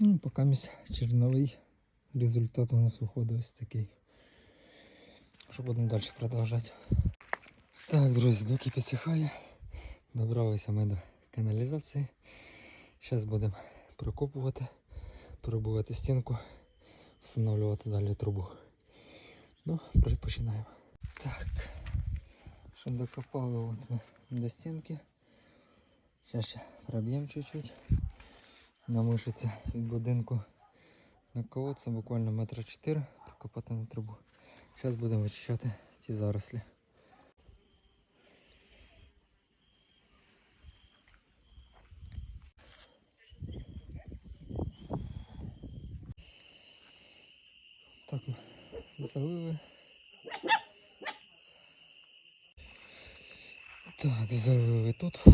Ну, поки місь черновий результат у нас виходить ось такий. Що будемо далі продовжувати. Так, друзі, доки підсихає, добралися ми до каналізації. Зараз будемо прокопувати, пробувати стінку, встановлювати далі трубу. Ну, починаємо. Так, що докопали от ми до стінки. Зараз ще проб'ємо чуть-чуть. Намишиться від будинку на колодце буквально метра 4 прокопати на трубу. Зараз будемо вичищати ці зарослі. Так, залили. Так, залили тут.